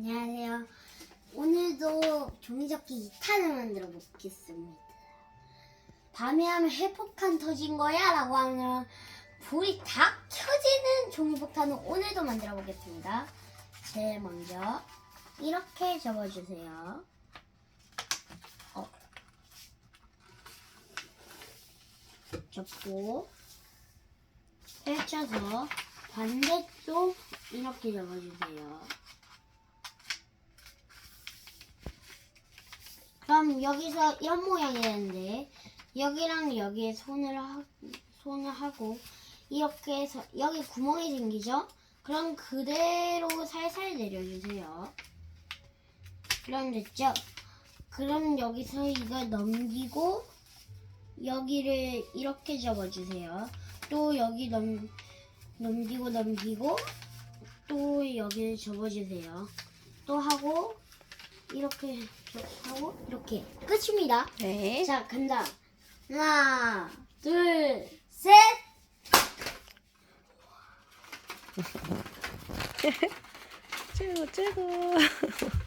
안녕하세요. 오늘도 종이접기 2탄을 만들어 보겠습니다. 밤에 하면 핵폭탄 터진 거야? 라고 하면 불이 다 켜지는 종이폭탄을 오늘도 만들어 보겠습니다. 제일 먼저 이렇게 접어주세요. 어. 접고 펼쳐서 반대쪽 이렇게 접어주세요. 그럼 여기서 이런 모양이 되는데 여기랑 여기에 손을 하, 손을 하고 이렇게 해서 여기 구멍이 생기죠? 그럼 그대로 살살 내려주세요. 그럼 됐죠? 그럼 여기서 이걸 넘기고 여기를 이렇게 접어주세요. 또 여기 넘, 넘기고 넘기고 또 여기를 접어주세요. 또 하고 이렇게 하고 이렇게 끝입니다. 네. 자 간다. 하나, 둘, 셋. 최고 최고.